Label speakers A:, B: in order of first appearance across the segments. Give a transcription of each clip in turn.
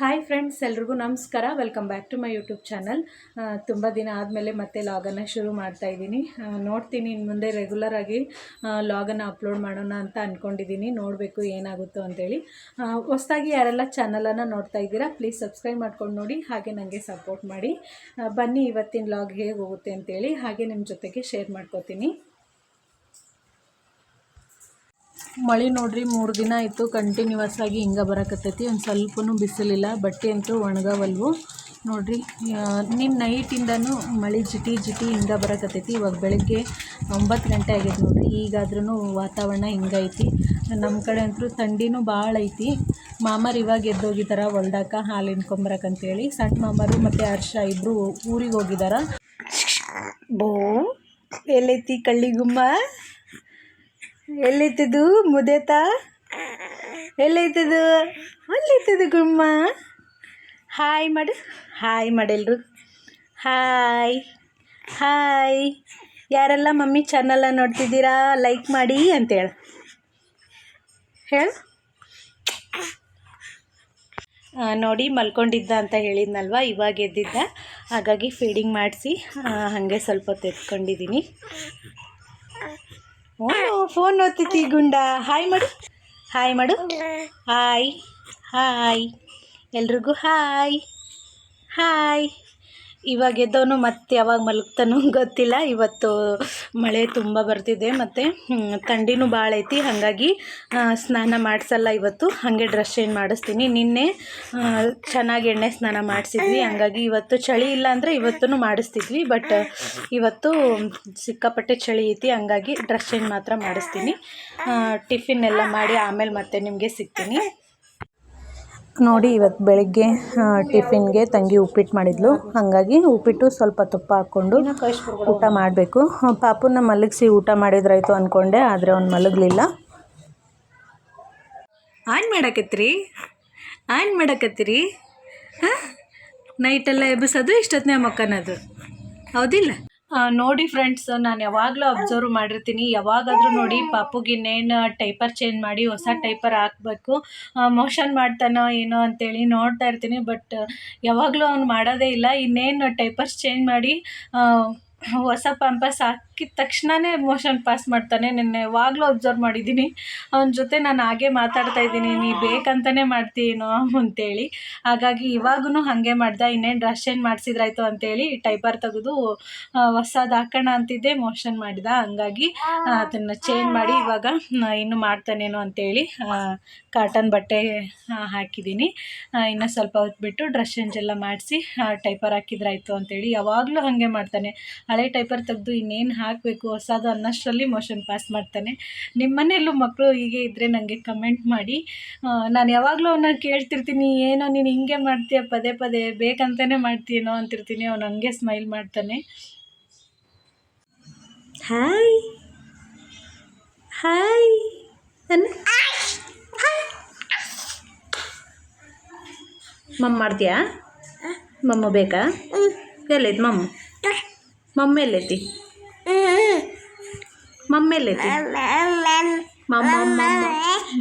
A: Hi friends ಎಲ್ರಿಗೂ ನಮಸ್ಕಾರ. Welcome back to my YouTube channel ತುಂಬ ದಿನ ಆದಮೇಲೆ ಮತ್ತೆ ಲಾಗನ್ನು ಶುರು ಮಾಡ್ತಾ ಇದ್ದೀನಿ. ನೋಡ್ತೀನಿ ಇನ್ನು ಮುಂದೆ ರೆಗ್ಯುಲರ್ ಆಗಿ ಲಾಗನ್ನು ಅಪ್ಲೋಡ್ ಮಾಡೋಣ ಅಂತ ಅಂದ್ಕೊಂಡಿದ್ದೀನಿ ನೋಡಬೇಕು ಏನಾಗುತ್ತೋ ಅಂತೇಳಿ. ಹೊಸದಾಗಿ ಯಾರೆಲ್ಲ ಚಾನಲನ್ನು ನೋಡ್ತಾ ಇದ್ದೀರಾ ಪ್ಲೀಸ್ ಸಬ್ಸ್ಕ್ರೈಬ್ ಮಾಡ್ಕೊಂಡು ನೋಡಿ, ಹಾಗೆ ನನಗೆ ಸಪೋರ್ಟ್ ಮಾಡಿ. ಬನ್ನಿ ಇವತ್ತಿನ ಲಾಗ್ ಹೇಗೆ ಹೋಗುತ್ತೆ ಅಂತೇಳಿ, ಹಾಗೆ ನಿಮ್ಮ ಜೊತೆಗೆ ಶೇರ್ ಮಾಡ್ಕೋತೀನಿ. ಮಳೆ ನೋಡ್ರಿ, ಮೂರು ದಿನ ಆಯಿತು ಕಂಟಿನ್ಯೂಸ್ ಆಗಿ ಹಿಂಗೆ ಬರಕತ್ತೈತಿ. ಒಂದು ಸ್ವಲ್ಪನೂ ಬಿಸಿಲಿಲ್ಲ, ಬಟ್ಟೆ ಅಂತೂ ಒಣಗವಲ್ವು. ನೋಡ್ರಿ ನಿನ್ನ ನೈಟಿಂದನೂ ಮಳೆ ಜಿಟಿ ಜಿಟಿ ಹಿಂಗೆ ಬರಕತ್ತೈತಿ. ಇವಾಗ ಬೆಳಗ್ಗೆ ಒಂಬತ್ತು ಗಂಟೆ ಆಗೈತೆ ನೋಡ್ರಿ. ಈಗಾದ್ರೂ ವಾತಾವರಣ ಹಿಂಗೈತಿ. ನಮ್ಮ ಕಡೆ ಅಂತೂ ಥಂಡಿನೂ ಭಾಳ ಐತಿ. ಮಾಮರು ಇವಾಗ ಎದ್ದೋಗಿದಾರ, ಹೊಲ್ದಾಕ ಹಾಲು ಹಿಂಡ್ಕೊಂಬರಕ್ಕಂತೇಳಿ ಸಣ್ಣ ಮಾಮರು ಮತ್ತು ಹರ್ಷ ಇಬ್ಬರು ಊರಿಗೆ ಹೋಗಿದಾರ. ಬೋ ಎಲ್ಲೈತಿ ಕಳ್ಳಿಗುಮ್ಮ ಎಲ್ಲೈತದು ಮುದೇತ? ಎಲ್ಲೈತದು ಅಲ್ಲಿತ್ತದು ಗುಮ್ಮ. ಹಾಯ್ ಮಾಡು. ಹಾಯ್ ಮಾಡೆಲ್ರು. ಹಾಯ್ ಹಾಯ್ ಯಾರೆಲ್ಲ ಮಮ್ಮಿ ಚಾನಲ್ಲ ನೋಡ್ತಿದ್ದೀರಾ ಲೈಕ್ ಮಾಡಿ ಅಂತೇಳಿ. ಹೇಳು. ನೋಡಿ ಮಲ್ಕೊಂಡಿದ್ದ ಅಂತ ಹೇಳಿದ್ನಲ್ವ, ಇವಾಗ ಎದ್ದಿದ್ದ. ಹಾಗಾಗಿ ಫೀಡಿಂಗ್ ಮಾಡಿಸಿ ಹಾಗೆ ಸ್ವಲ್ಪ ಹೊತ್ತು ಓ ಫೋನ್ ಓದ್ತೈತಿ ಗುಂಡ. ಹಾಯ್ ಮಾಡು. ಹಾಯ್ ಮಾಡು. ಹಾಯ್ ಹಾಯ್ ಎಲ್ರಿಗೂ ಹಾಯ್ ಹಾಯ್ ಇವಾಗ ಎದ್ದವನು ಮತ್ತೆ ಯಾವಾಗ ಮಲಗ್ತಾನೋ ಗೊತ್ತಿಲ್ಲ. ಇವತ್ತು ಮಳೆ ತುಂಬ ಬರ್ತಿದೆ ಮತ್ತು ಥಂಡಿನೂ ಭಾಳ ಐತಿ. ಹಾಗಾಗಿ ಸ್ನಾನ ಮಾಡಿಸಲ್ಲ ಇವತ್ತು. ಹಾಗೆ ಡ್ರೆಸ್ ಚೇಂಜ್ ಮಾಡಿಸ್ತೀನಿ. ನಿನ್ನೆ ಚೆನ್ನಾಗಿ ಎಣ್ಣೆ ಸ್ನಾನ ಮಾಡಿಸಿದ್ವಿ. ಹಾಗಾಗಿ ಇವತ್ತು ಚಳಿ ಇಲ್ಲ ಅಂದರೆ ಇವತ್ತೂ ಮಾಡಿಸ್ತಿದ್ವಿ. ಬಟ್ ಇವತ್ತು ಸಿಕ್ಕಾಪಟ್ಟೆ ಚಳಿ ಐತಿ. ಹಾಗಾಗಿ ಡ್ರೆಸ್ ಚೇಂಜ್ ಮಾತ್ರ ಮಾಡಿಸ್ತೀನಿ. ಟಿಫಿನ್ ಎಲ್ಲ ಮಾಡಿ ಆಮೇಲೆ ಮತ್ತೆ ನಿಮಗೆ ಸಿಗ್ತೀನಿ. ನೋಡಿ ಇವತ್ತು ಬೆಳಗ್ಗೆ ಟಿಫಿನ್ಗೆ ತಂಗಿ ಉಪ್ಪಿಟ್ಟು ಮಾಡಿದ್ಲು. ಹಾಗಾಗಿ ಉಪ್ಪಿಟ್ಟು ಸ್ವಲ್ಪ ತುಪ್ಪ ಹಾಕ್ಕೊಂಡು ಊಟ ಮಾಡಬೇಕು. ಪಾಪುನ ಮಲಗಿಸಿ ಊಟ ಮಾಡಿದ್ರಾಯ್ತು ಅಂದ್ಕೊಂಡೆ ಆದರೆ ಅವ್ನು ಮಲಗಲಿಲ್ಲ. ಆನ್ ಮಾಡಕತ್ತೀರಿ? ಆನ್ ಮಾಡಕತ್ತೀರಿ? ಹಾಂ? ನೈಟೆಲ್ಲ ಎಬ್ಬಿಸೋದು ಇಷ್ಟೊತ್ತನೇ ಮಕ್ಕನದು. ಹೌದಿಲ್ಲ? ನೋಡಿ ಫ್ರೆಂಡ್ಸ್ ನಾನು ಯಾವಾಗಲೂ ಅಬ್ಸರ್ವ್ ಮಾಡಿರ್ತೀನಿ. ಯಾವಾಗಾದರೂ ನೋಡಿ ಪಾಪುಗೆ ಇನ್ನೇನು ಟೈಪರ್ ಚೇಂಜ್ ಮಾಡಿ ಹೊಸ ಟೈಪರ್ ಹಾಕಬೇಕು. ಮೋಷನ್ ಮಾಡ್ತಾನೋ ಏನೋ ಅಂತೇಳಿ ನೋಡ್ತಾ ಇರ್ತೀನಿ ಬಟ್ ಯಾವಾಗಲೂ ಅವ್ನು ಮಾಡೋದೇ ಇಲ್ಲ. ಇನ್ನೇನು ಟೈಪರ್ಸ್ ಚೇಂಜ್ ಮಾಡಿ ಹೊಸ ಪಂಪಸ್ ಹಾಕಿದ ತಕ್ಷಣನೇ ಮೋಷನ್ ಪಾಸ್ ಮಾಡ್ತಾನೆ. ನಿನ್ನೆ ಯಾವಾಗಲೂ ಅಬ್ಸರ್ವ್ ಮಾಡಿದ್ದೀನಿ. ಅವನ ಜೊತೆ ನಾನು ಹಾಗೆ ಮಾತಾಡ್ತಾ ಇದ್ದೀನಿ. ನೀ ಬೇಕಂತಲೇ ಮಾಡ್ತೀನೋ ಅಂತೇಳಿ. ಹಾಗಾಗಿ ಇವಾಗೂ ಹಾಗೆ ಮಾಡ್ದ. ಇನ್ನೇನು ಡ್ರೆಸ್ ಚೇಂಜ್ ಮಾಡಿಸಿದ್ರಾಯ್ತು ಅಂತೇಳಿ ಟೈಪರ್ ತೆಗೆದು ಹೊಸದು ಹಾಕೋಣ ಅಂತಿದ್ದೆ. ಮೋಷನ್ ಮಾಡಿದ. ಹಂಗಾಗಿ ಅದನ್ನು ಚೇಂಜ್ ಮಾಡಿ ಇವಾಗ ಇನ್ನು ಮಾಡ್ತಾನೇನೋ ಅಂತೇಳಿ ಕಾಟನ್ ಬಟ್ಟೆ ಹಾಕಿದ್ದೀನಿ. ಇನ್ನು ಸ್ವಲ್ಪ ಹೊತ್ತು ಬಿಟ್ಟು ಡ್ರೆಸ್ ಚೇಂಜ್ ಎಲ್ಲ ಮಾಡಿಸಿ ಟೈಪರ್ ಹಾಕಿದ್ರಾಯ್ತು ಅಂತೇಳಿ. ಯಾವಾಗಲೂ ಹಾಗೆ ಮಾಡ್ತಾನೆ. ಹಳೆ ಟೈಪರ್ ತೆಗೆದು ಇನ್ನೇನು ಹಾಕಬೇಕು ಹೊಸದು ಅನ್ನಷ್ಟರಲ್ಲಿ ಮೋಷನ್ ಪಾಸ್ ಮಾಡ್ತಾನೆ. ನಿಮ್ಮ ಮನೆಯಲ್ಲೂ ಮಕ್ಕಳು ಹೀಗೆ ಇದ್ದರೆ ನನಗೆ ಕಮೆಂಟ್ ಮಾಡಿ. ನಾನು ಯಾವಾಗಲೂ ಅವನ್ನ ಕೇಳ್ತಿರ್ತೀನಿ ಏನೋ ನೀನು ಹಿಂಗೆ ಮಾಡ್ತೀಯ ಪದೇ ಪದೇ ಬೇಕಂತಲೇ ಮಾಡ್ತೀನೋ ಅಂತಿರ್ತೀನಿ ಅವನು ಹಂಗೆ ಸ್ಮೈಲ್ ಮಾಡ್ತಾನೆ. ಹಾಯ್ ಹಾಯ್ ಮಮ್ಮ ಮಾಡ್ತೀಯಾ? ಮಮ್ಮ ಬೇಕಾ? ಎಲ್ಲಿದ್ದು ಮಮ್ಮ? ಮಮ್ಮ ಎಲ್ಲೈತಿ? ಮಮ್ಮ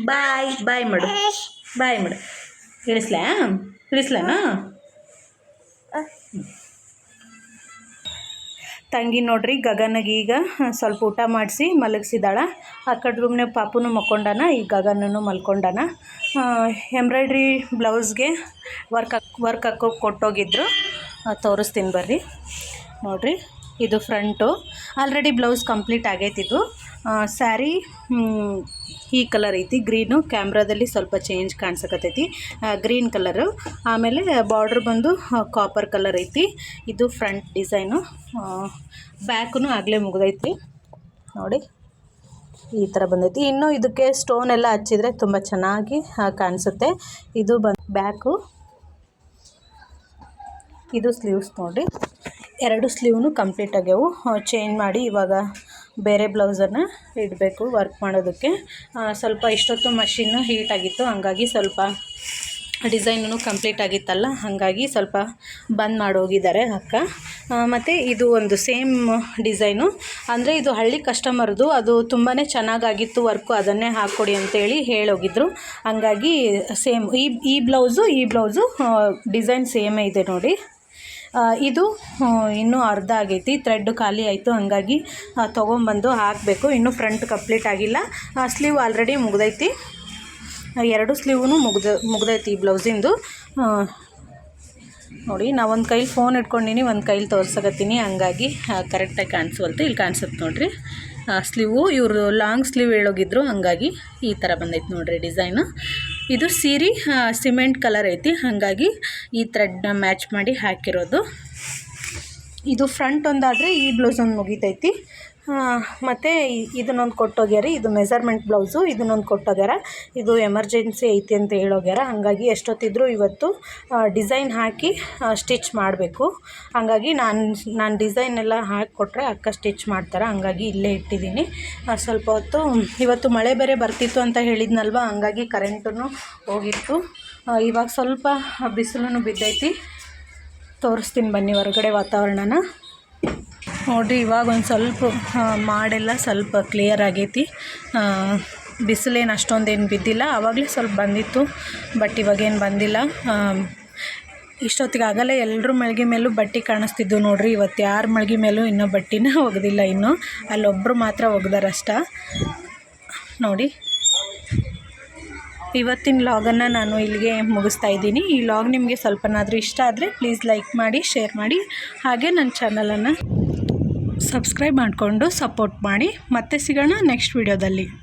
A: ಬಾಯ್ ಬಾಯ್ ಮಾಡು. ಬಾಯ್ ಮಾಡು. ಇಳಿಸ್ಲಾ? ಇಳಿಸ್ಲಾನಾ? ತಂಗಿ ನೋಡ್ರಿ ಈಗ ಸ್ವಲ್ಪ ಊಟ ಮಾಡಿಸಿ ಮಲಗಿಸಿದಾಳ. ಆ ಕಡೆ ರೂಮ್ನೇ ಪಾಪುನು ಮಕ್ಕೊಂಡಾನ, ಈ ಗಗನೂ ಮಲ್ಕೊಂಡಾನ. ಎಂಬ್ರಾಯ್ಡ್ರಿ ಬ್ಲೌಸ್ಗೆ ವರ್ಕ್ ವರ್ಕ್ ಹಾಕೋ ಕೊಟ್ಟೋಗಿದ್ರು. ತೋರಿಸ್ತೀನಿ ಬರ್ರಿ. ನೋಡ್ರಿ. ಇದು ಫ್ರಂಟು. ಆಲ್ರೆಡಿ ಬ್ಲೌಸ್ ಕಂಪ್ಲೀಟ್ ಆಗೈತಿದು ಸ್ಯಾರಿ ಈ ಕಲರ್ ಐತಿ. ಗ್ರೀನು, ಕ್ಯಾಮ್ರಾದಲ್ಲಿ ಸ್ವಲ್ಪ ಚೇಂಜ್ ಕಾಣಿಸಕತ್ತೈತಿ. Green colour. ಆಮೇಲೆ ಬಾರ್ಡ್ರ್ ಬಂದು ಕಾಪರ್ ಕಲರ್ ಐತಿ. ಇದು ಫ್ರಂಟ್ ಡಿಸೈನು. ಬ್ಯಾಕೂ ಆಗಲೇ ಮುಗಿದೈತಿ. ನೋಡಿ, ಈ ಥರ ಬಂದೈತಿ. ಇನ್ನು ಇದಕ್ಕೆ ಸ್ಟೋನ್ ಎಲ್ಲ ಹಚ್ಚಿದರೆ ತುಂಬ ಚೆನ್ನಾಗಿ ಕಾಣಿಸುತ್ತೆ. ಇದು ಬಂದು ಬ್ಯಾಕು. ಇದು ಸ್ಲೀವ್ಸ್ ನೋಡಿ. ಎರಡು ಸ್ಲೀವ್ನು ಕಂಪ್ಲೀಟ್ ಆಗ್ಯಾವು. ಚೇಂಜ್ ಮಾಡಿ ಇವಾಗ ಬೇರೆ ಬ್ಲೌಸನ್ನು ಇಡಬೇಕು ವರ್ಕ್ ಮಾಡೋದಕ್ಕೆ. ಸ್ವಲ್ಪ ಇಷ್ಟೊತ್ತು ಮಷಿನ್ನು ಹೀಟ್ ಆಗಿತ್ತು, ಹಂಗಾಗಿ ಸ್ವಲ್ಪ ಡಿಸೈನು ಕಂಪ್ಲೀಟ್ ಆಗಿತ್ತಲ್ಲ, ಹಾಗಾಗಿ ಸ್ವಲ್ಪ ಬಂದ್ ಮಾಡೋಗಿದ್ದಾರೆ ಅಕ್ಕ. ಮತ್ತು ಇದು ಒಂದು ಸೇಮ್ ಡಿಸೈನು ಅಂದರೆ ಇದು ಹಳ್ಳಿ ಕಸ್ಟಮರ್ದು ಅದು ತುಂಬಾ ಚೆನ್ನಾಗಾಗಿತ್ತು ವರ್ಕು ಅದನ್ನೇ ಹಾಕ್ಕೊಡಿ ಅಂತೇಳಿ ಹೇಳೋಗಿದ್ರು. ಹಂಗಾಗಿ ಸೇಮ್ ಈ ಈ ಬ್ಲೌಸು ಈ ಬ್ಲೌಸು ಡಿಸೈನ್ ಸೇಮೇ ಇದೆ ನೋಡಿ. ಇದು ಇನ್ನೂ ಅರ್ಧ ಆಗೈತಿ. ಥ್ರೆಡ್ ಖಾಲಿ ಆಯಿತು, ಹಂಗಾಗಿ ತೊಗೊಂಬಂದು ಹಾಕಬೇಕು. ಇನ್ನೂ ಫ್ರಂಟ್ ಕಂಪ್ಲೀಟ್ ಆಗಿಲ್ಲ. ಸ್ಲೀವ್ ಆಲ್ರೆಡಿ ಮುಗ್ದೈತಿ. ಎರಡು ಸ್ಲೀವ್ನು ಮುಗ್ದ, ಮುಗ್ದೈತಿ ಈ ಬ್ಲೌಸಿಂದು. ನೋಡಿ ನಾ ಒಂದು ಕೈಲಿ ಫೋನ್ ಇಟ್ಕೊಂಡಿನಿ, ಒಂದು ಕೈಲಿ ತೋರ್ಸಕತ್ತೀನಿ. ಹಂಗಾಗಿ ಕರೆಕ್ಟಾಗಿ ಕಾಣಿಸುವಲ್ತು. ಇಲ್ಲಿ ಕಾಣಿಸುತ್ತೆ ನೋಡಿರಿ. ಸ್ಲೀವು ಇವರು ಲಾಂಗ್ ಸ್ಲೀವ್ ಹೇಳೋಗಿದ್ರು. ಹಂಗಾಗಿ, ಈ ಥರ ಬಂದೈತೆ ನೋಡಿರಿ ಡಿಸೈನು ಇದು ಸೀರೆ ಸಿಮೆಂಟ್ ಕಲರ್ ಐತಿ. ಹಾಗಾಗಿ ಈ ಥ್ರೆಡ್ನ ಮ್ಯಾಚ್ ಮಾಡಿ ಹಾಕಿರೋದು. ಇದು ಫ್ರಂಟ್ ಒಂದಾದರೆ ಈ ಬ್ಲೌಸ್ ಒಂದು ಮುಗಿತೈತಿ. ಮತ್ತು ಇದನ್ನೊಂದು ಕೊಟ್ಟೋಗ್ಯಾರ. ಇದು ಮೆಸರ್ಮೆಂಟ್ ಬ್ಲೌಸು, ಇದನ್ನೊಂದು ಕೊಟ್ಟೋಗ್ಯಾರ. ಇದು ಎಮರ್ಜೆನ್ಸಿ ಐತಿ ಅಂತ ಹೇಳೋಗ್ಯಾರ. ಹಾಗಾಗಿ ಎಷ್ಟೊತ್ತಿದ್ರು ಇವತ್ತು ಡಿಸೈನ್ ಹಾಕಿ ಸ್ಟಿಚ್ ಮಾಡಬೇಕು. ಹಾಗಾಗಿ ನಾನು ನಾನು ಡಿಸೈನ್ ಎಲ್ಲ ಹಾಕಿ ಕೊಟ್ಟರೆ ಅಕ್ಕ ಸ್ಟಿಚ್ ಮಾಡ್ತಾರೆ. ಹಂಗಾಗಿ ಇಲ್ಲೇ ಇಟ್ಟಿದ್ದೀನಿ. ಸ್ವಲ್ಪ ಹೊತ್ತು, ಇವತ್ತು ಮಳೆ ಬೇರೆ ಬರ್ತಿತ್ತು ಅಂತ ಹೇಳಿದ್ನಲ್ವ? ಹಂಗಾಗಿ ಕರೆಂಟೂ ಹೋಗಿತ್ತು. ಇವಾಗ ಸ್ವಲ್ಪ ಬಿಸಿಲೂ ಬಿದ್ದೈತಿ. ತೋರಿಸ್ತೀನಿ ಬನ್ನಿ ಹೊರಗಡೆ ವಾತಾವರಣನ. ನೋಡಿರಿ ಇವಾಗ ಒಂದು ಸ್ವಲ್ಪ ಮಾಡೆಲ್ಲ ಸ್ವಲ್ಪ ಕ್ಲಿಯರ್ ಆಗೈತಿ. ಬಿಸಿಲೇನು ಅಷ್ಟೊಂದೇನು ಬಿದ್ದಿಲ್ಲ. ಆವಾಗಲೇ ಸ್ವಲ್ಪ ಬಂದಿತ್ತು, ಬಟ್ ಇವಾಗೇನು ಬಂದಿಲ್ಲ. ಇಷ್ಟೊತ್ತಿಗೆ ಆಗಲೇ ಎಲ್ಲರೂ ಮಳಿಗೆ ಮೇಲೂ ಬಟ್ಟೆ ಕಾಣಿಸ್ತಿದ್ದು ನೋಡಿರಿ. ಇವತ್ತು ಯಾರ ಮಳಿಗೆ ಮೇಲೂ ಇನ್ನೂ ಬಟ್ಟೆನ ಒಗೆದಿಲ್ಲ ಇನ್ನೂ. ಅಲ್ಲೊಬ್ಬರು ಮಾತ್ರ ಒಗ್ದಾರಷ್ಟ ನೋಡಿ. ಇವತ್ತಿನ ಲಾಗನ್ನು ನಾನು ಇಲ್ಲಿಗೆ ಮುಗಿಸ್ತಾ ಇದ್ದೀನಿ. ಈ ಲಾಗ್ ನಿಮಗೆ ಸ್ವಲ್ಪನಾದರೂ ಇಷ್ಟ ಆದರೆ ಪ್ಲೀಸ್ ಲೈಕ್ ಮಾಡಿ ಶೇರ್ ಮಾಡಿ. ಹಾಗೆ ನನ್ನ ಚಾನಲನ್ನು ಸಬ್ಸ್ಕ್ರೈಬ್ ಮಾಡಿಕೊಂಡು ಸಪೋರ್ಟ್ ಮಾಡಿ. ಮತ್ತೆ ಸಿಗೋಣ ನೆಕ್ಸ್ಟ್ ವಿಡಿಯೋದಲ್ಲಿ.